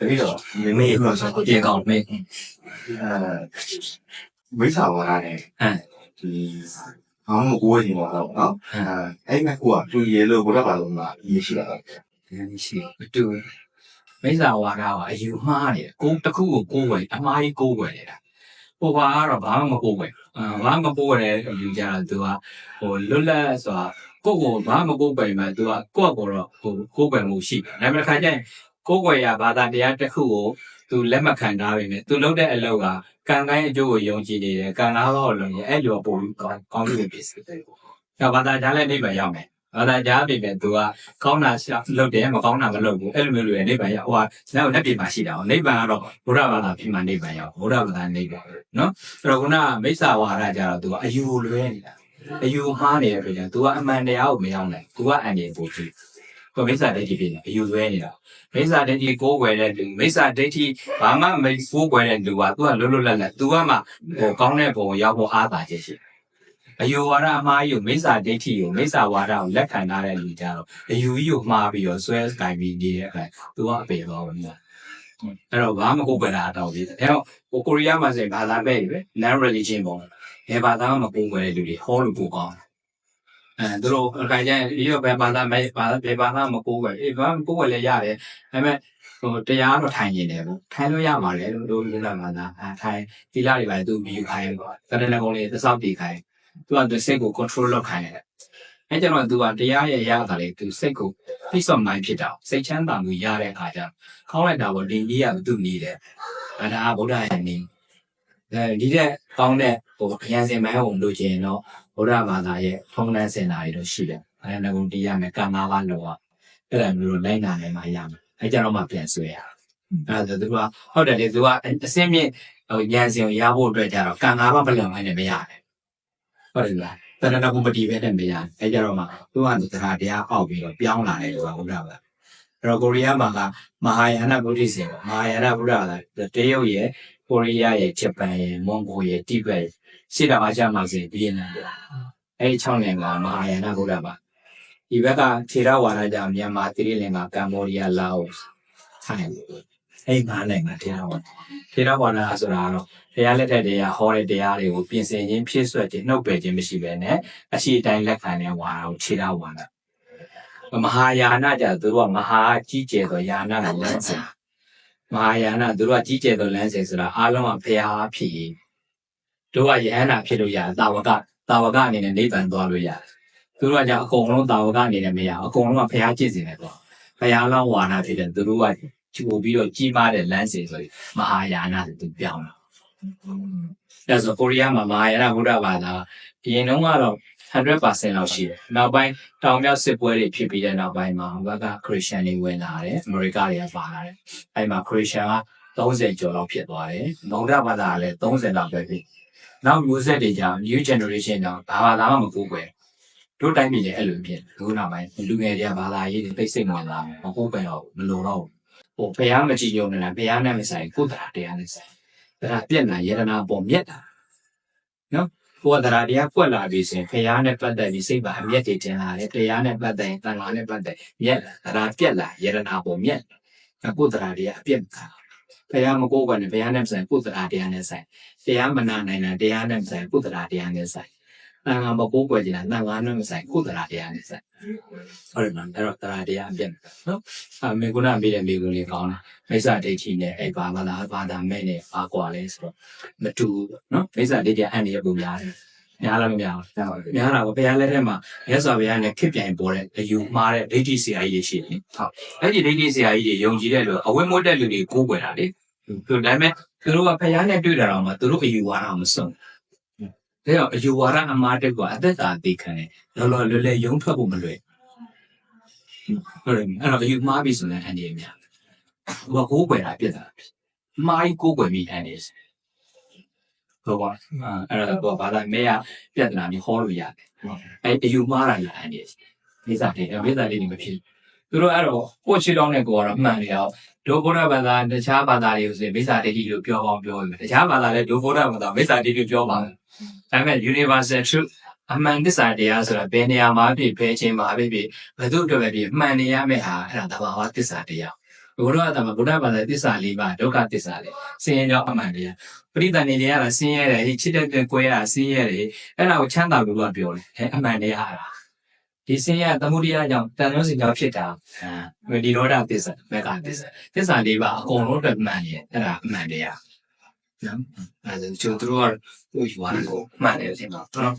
တကယ်တော့မမေကဆိုပြေကောင်းမေးအဲဝိစာဝါရတယ်ဟမ်ဒီအောင်မကိုယ်ရင်ပါတော့နော်အဲအဲ့မဲ့ကိုကသူရေလို့ဘုရားပါလို့မှာရေးရှိတာဒီနေ့ရှိမတူမိစ္ဆာဝါဒကအယူမှားတယ်ကိုတစ်ခုကိုကိုးဝယ်အမှားကြီးကိုးဝယ်နေတာဟိုဘာကတော့ဘာမှမကိုးဝယ်အာဘာမှမကိုးဝယ်တဲ့ယူကြတာသူကဟိုလွတ်လပ်ဆိုတာကိုယ့်ကိုဘာမှမကိုးဝယ်မှသူကကိုယ့်ကိုတော့ဟိုကိုးဝယ်မှုရှိတယ်ဒါပေမဲ့ခါကျရင် ကိုးဝယ်ရဘာသာတရားတစ်ခုကိုသူလက်မခံထားပေမဲ့သူလုပ်တဲ့အလုပ်ကကံတိုင်းအကျိုးကိုယုံကြည်နေတယ်ကံလားတော့လုံးရင်အဲ့လိုပုံကောင်းကောင်းလို့ဖြစ်စေတယ်။ဒါဘာသာကြားလည်းနေပါရောက်မယ်။ဘာသာကြားပြီပဲသူကကောင်းတာလုပ်တယ်မကောင်းတာမလုပ်ဘူးအဲ့လိုမျိုးတွေနိဗ္ဗာန်ရောက်ဟိုကနောက်လက်ပြမှာရှိတာ။နိဗ္ဗာန်ကတော့ဘုရားဘာသာဖြစ်မှနိဗ္ဗာန်ရောက်ဘုရားဘာသာနိဗ္ဗာန်နော်။အဲ့တော့ခုနကမိစ္ဆာဝါဒကြတော့သူကအယူလွဲနေတာ။အယူမှားနေတဲ့အတွက်ကြောင့်သူကအမှန်တရားကိုမရောက်နိုင်။သူကအန်ရပို့ကြည့်။ သူမိစ္ဆာဒိဋ္ဌိဖြစ်နေအယူလွဲနေတာ။မိစ္ဆာဒိဋ္ဌိကိုးကွယ်တဲ့လူမိစ္ဆာဒိဋ္ဌိဘာမှမကိုးကွယ်တဲ့လူကသူကလွတ်လွတ်လပ်လပ်သူကမှဟိုကောင်းတဲ့ပုံရောက်ဖို့အားသာချက်ရှိတယ်အယူဝါဒအမှားကြီးကိုမိစ္ဆာဒိဋ္ဌိကိုမိစ္ဆာဝါဒကိုလက်ခံထားတဲ့လူကြတော့အယူကြီးကိုမှားပြီးတော့ဆွဲကင်ပြီးနေတဲ့အခါသူကအပေသွားဘူးများအဲ့တော့ဘာမှကိုယ်ပဲတာတော့ပြီအဲ့တော့ဟိုကိုရီးယားမှာဆိုရင်ဘာသာပဲပဲ non religion ပုံဘယ်ဘာသာမှမပုံွယ်တဲ့လူတွေဟောလို့ပို့ကောင်း အဲသူတို့အခါကျရင်ဒီတော့ဘယ်ဘာသာမဲဘာသာဘယ်ဘာသာမကိုးွယ်အေးဘာမှကိုးွယ်လည်းရတယ်ဒါပေမဲ့ဟိုတရားတော့ထိုင်နေတယ်ပေါ့ထိုင်လို့ရပါလေလို့တို့လူလာမှာလားအဲထိုင်ဒီလာတွေပါသူမြူခိုင်းပေါ့တရဏဂုံလေးသစောက်တီခိုင်းသူကသူစိတ်ကို control လုပ်ခိုင်းတယ်အဲကျတော့သူကတရားရဲ့ရတာလေသူစိတ်ကို peace of mind ဖြစ်တာစိတ်ချမ်းသာမှုရတဲ့အခါကျခေါင်းလိုက်တာပေါ့ဒီကြီးကသူနေတယ်အဲဒါဗုဒ္ဓရဲ့နေ အဲဒီတဲ့ကောင်းတဲ့ဟိုအရန်စင်မိုင်းဝင်လို့ချင်းတော့ဗုဒ္ဓဘာသာရဲ့ထုံးတမ်းစင်တာတွေတော့ရှိတယ်အဲဒါကတရားနဲ့ကံ၅ပါးလောကအဲ့ဒါမျိုးလိုက်နာနေမှရမယ်အဲကျတော့မှပြန်ဆွဲရအဲ့ဒါသူကဟုတ်တယ်လေသူကအစင်းမြင့်ဟိုညံစင်ကိုရဖို့အတွက်ကြတော့ကံ၅ပါးဘယ်လိုမှလည်းမရတယ်ဟုတ်တယ်လားတဏှာကုမတီပဲနဲ့မရအဲကြတော့မှသူကတရားတရားအောက်ပြီးတော့ပြောင်းလာတယ်လို့ကဘုရားဗျအဲ့တော့ကိုရီးယားမှာကမဟာယာနဗုဒ္ဓဆင်ပေါ့မဟာယာနဗုဒ္ဓကတရုတ်ရဲ့ ကိုရီးယားရဲ့ဂျပန်ရဲ့မွန်ဂိုရဲ့တိဘက်ရဲ့ရှေ့တောင်အာရှမှာဆိုရင်ဗီယက်နမ်ပေါ့အဲ့ဒီ6နိုင်ငံကမဟာယာနဗုဒ္ဓပါဒီဘက်ကခြေရဝါဒကြမြန်မာသီရိလင်္ကာကမ္ဘောဒီးယားလာအိုထိုင်းအဲ့ငါးနိုင်ငံထေရဝါဒထေရဝါဒဆိုတာတော့တရားလက်ထက်တရားဟောတဲ့တရားတွေကိုပြင်ဆင်ခြင်းဖြည့်ဆွက်ခြင်းနှုတ်ပယ်ခြင်းမရှိဘဲနဲ့အရှိတိုင်းလက်ခံတဲ့ဝါဒကိုခြေရဝါဒမဟာယာနကြသူတို့ကမဟာကြီးကျယ်သောယာနကလမ်းစဉ် မဟာယာနသူတို့ကကြီးကျယ်သောလမ်းစဉ်ဆိုတာအားလုံးကဖျားဖြစ်တို့ကယဟန္တာဖြစ်လို့ရတယ်တာဝကတာဝကအနေနဲ့နိဗ္ဗာန်သွားလို့ရတယ်သူတို့ကじゃအကုန်လုံးတာဝကအနေနဲ့မရဘူးအကုန်လုံးကဖျားကျင့်စင်တယ်ပေါ့ဖျားလောင်းဝါဒဖြစ်တဲ့သူတို့ကချူပြီးတော့ကြီးမားတဲ့လမ်းစဉ်ဆိုရင်မဟာယာနဆိုသူပြောင်းလာဒါဆိုကိုရီးယားမှာမဟာယာနဘုရားဘာသာအရင်တုန်းကတော့ 100%လောက်ရှိတယ်။နောက်ပိုင်းတောင်မြောက်စစ်ပွဲတွေဖြစ်ပြီးတဲ့နောက်ပိုင်းမှာဘက်ကခရစ်ယာန်တွေဝင်လာတယ်။အမေရိကတွေကပါလာတယ်။အဲဒီမှာခရစ်ယာန်က30ကျော်လောက်ဖြစ်သွားတယ်။ဗုဒ္ဓဘာသာကလည်း30လောက်ပဲဖြစ်။နောက်မျိုးဆက်တွေကြောင့် new generation ကြောင့်ဘာဘာသာမှမကူးကွယ်။တို့တိုင်းပြည်လည်းအဲ့လိုဖြစ်။အခုနောက်ပိုင်းလူငယ်တွေကဘာသာရေးတွေသိစိတ်ဝင်လာတယ်။မဟုတ်ပဲတော့မလိုတော့ဘူး။ဟိုဘုရားမကြည်ညိုနေတာဘုရားနဲ့မဆိုင်ကိုယ်တရားတရားနဲ့ဆိုင်။ဒါပြက်လာယရနာပေါ်မြက်တာ။နော် ကိုယ်ကတရားတရားပွက်လာပြီဆိုရင်ဖះနဲ့ပတ်သက်ပြီးစိတ်ပါအမျက်တွေတင်လာတယ်တရားနဲ့ပတ်သက်ရင်တန်ခါနဲ့ပတ်သက်မျက်လာတရားပြက်လာယရနာပေါ်မျက်လာကိုယ်တရားတရားအပြက်ခါဖះမကိုးကွယ်နဲ့ဖះနဲ့ဆိုင်ကိုယ်တရားတရားနဲ့ဆိုင်တရားမနာနိုင်တာတရားနဲ့ဆိုင်ကိုယ်တရားတရားနဲ့ဆိုင် တန်ခါမကိုးကွယ်ကြတာတန်ခါနဲ့မဆိုင်ကိုယ်တရားတရားနဲ့ဆိုင်ဟုတ်တယ်မလားအဲ့တော့တရားတရားအပြက်နော်အမေကုနာမေးတဲ့မေးခွန်းလေးကောင်းလားမိစ္ဆာဒိဋ္ဌိနဲ့အဲ့ဘာမလားဘာသာမဲ့နဲ့ဘာကွာလဲဆိုတော့မတူဘူးနော်မိစ္ဆာဒိဋ္ဌိအန်ရပုံများတယ်များလားမများဘူးများတာပေါ့ဘုရားလက်ထက်မှာမြတ်စွာဘုရားနဲ့ခစ်ပြိုင်ပေါ်တဲ့အယူမှားတဲ့ဒိဋ္ဌိဆရာကြီးတွေရှိတယ်ဟုတ်အဲ့ဒီဒိဋ္ဌိဆရာကြီးတွေယုံကြည်တဲ့လူအဝိမွတ်တဲ့လူတွေကိုးကွယ်တာလေသူဒါပေမဲ့သူတို့ကဘုရားနဲ့တွေ့တာတော့မှသူတို့အယူဝါဒမဆုံး ဒါကြောင့်အယူဝါဒအမှားတက်ကအသက်တာသိခံတယ်လောလောလွယ်လွယ်ယုံထွက်ဖို့မလွယ်ဟုတ်တယ်အဲ့တော့အယူမှားပြီဆိုရင်အန်ဒီရများဟိုကိုးကွယ်တာပြစ်တာမှားကြီးကိုးကွယ်ပြီးအန်ဒီဟုတ်ပါအဲ့တော့ဘာသာမဲရပြဿနာမျိုးဟောလို့ရတယ်အဲ့အယူမှားတာလည်းအန်ဒီမိစ္ဆာတွေမိစ္ဆာလေးတွေမဖြစ် သူတို့အဲ့တော့ကိုချီတောင်းတဲ့ကိုကတော့မှန်တယ်အောင်ဒုဗုဒ္ဓဘာသာတခြားဘာသာတွေကိုဆိုရင်မိစ္ဆာဒိဋ္ဌိလို့ပြောပေါင်းပြောပြီတခြားဘာသာလည်းဒုဗုဒ္ဓဘာသာမိစ္ဆာဒိဋ္ဌိပြောပါဒါပေမဲ့ universal truth အမှန်တစ္ဆာတရားဆိုတာဘယ်နေရာမှာဖြစ်ဘယ်အချိန်မှာဖြစ်ဖြစ်ဘယ်သူအတွက်ပဲဖြစ်မှန်နေရမယ့်ဟာအဲ့ဒါသဘာဝတစ္ဆာတရားဘုရားကတမဘုရားဘာသာသစ္စာလေးပါဒုက္ခသစ္စာလေးဆင်းရဲကြောင်းအမှန်တရားပရိသတ်နေနေရတာဆင်းရဲတယ်ဟိချစ်တဲ့တဲ့ကွဲရဆင်းရဲတယ်အဲ့ဒါကိုချမ်းသာလို့ကပြောတယ်အဲအမှန်တရားလား ဒီဆင်းရဲသမုဒိယကြောင့်တန်ရုံးစီကြောင့်ဖြစ်တာအဲဒီရောဒသစ္စာမေဃသစ္စာသစ္စာလေးပါအကုန်လုံးအတွက်မှန်ရဲ့အဲ့ဒါအမှန်တရားနော်အဲဒါကျိုးတို့ကဟိုယူရတယ်ကိုမှန်တယ်ဒီမှာနော်